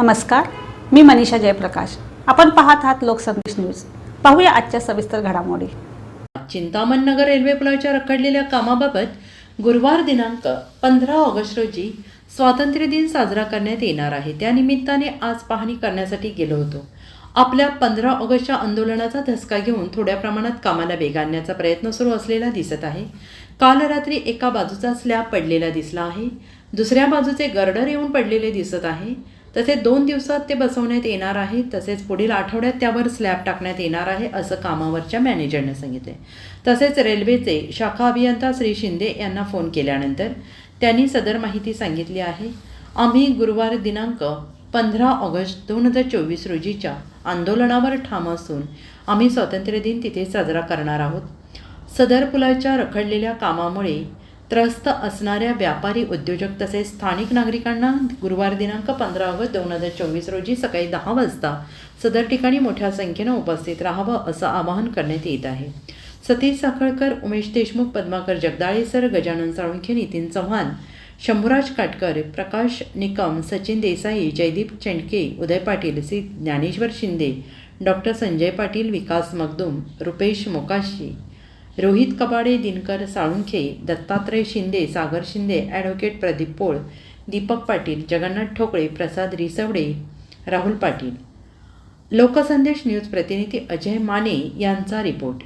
नमस्कार मी मनीषा जयप्रकाश. आपण पाहत आहात लोकसंदेश न्यूज. पाहूया आजच्या सविस्तर घडामोडी. चिंतामण नगर रेल्वे पुलाच्या रखडलेल्या कामाबाबत गुरुवार दिनांक पंधरा ऑगस्ट रोजी स्वातंत्र्य दिन साजरा करण्यात येणार आहे. त्या निमित्ताने आज पाहणी करण्यासाठी गेलो होतो. आपल्या पंधरा ऑगस्टच्या आंदोलनाचा धसका घेऊन थोड्या प्रमाणात कामाला वेग आणण्याचा प्रयत्न सुरू असलेला दिसत आहे. काल रात्री एका बाजूचा स्लॅब पडलेला दिसला आहे. दुसऱ्या बाजूचे गर्डर येऊन पडलेले दिसत आहे. तसेच दोन दिवसात ते बसवण्यात येणार आहे. तसेच पुढील आठवड्यात त्यावर स्लॅब टाकण्यात येणार आहे असं कामावरच्या मॅनेजरने सांगितले तसेच रेल्वेचे शाखा अभियंता श्री शिंदे यांना फोन केल्यानंतर त्यांनी सदर माहिती सांगितली आहे. आम्ही गुरुवार दिनांक पंधरा ऑगस्ट दोन हजार चोवीस रोजीच्या आंदोलनावर ठाम असून आम्ही स्वातंत्र्य दिन तिथे साजरा करणार आहोत. सदर पुलाच्या रखडलेल्या कामामुळे त्रस्त असणाऱ्या व्यापारी उद्योजक तसेच स्थानिक नागरिकांना गुरुवार दिनांक पंधरा ऑगस्ट दोन हजार चोवीस रोजी सकाळी दहा वाजता सदर ठिकाणी मोठ्या संख्येनं उपस्थित राहावं असं आवाहन करण्यात येत आहे. Satish Sakhalkar Umesh Deshmukh Padmakar Jagdale sir Gajanan Salunkhe Nitin Chavan Shambhuraj Katkar Prakash Nikam Sachin Desai Jaydeep Chendke Uday Patil Shri Dnyaneshwar Shinde doctor Sanjay Patil Vikas Magdum Rupesh Mokashi Rohit Kabade Dinkar Salunkhe Dattatray Shinde Sagar Shinde advocate Pradeep Pol Deepak Patil Jagannath Thokale Prasad Riswade Rahul Patil. Loksandesh news प्रतिनिधी अजय माने यांचा report.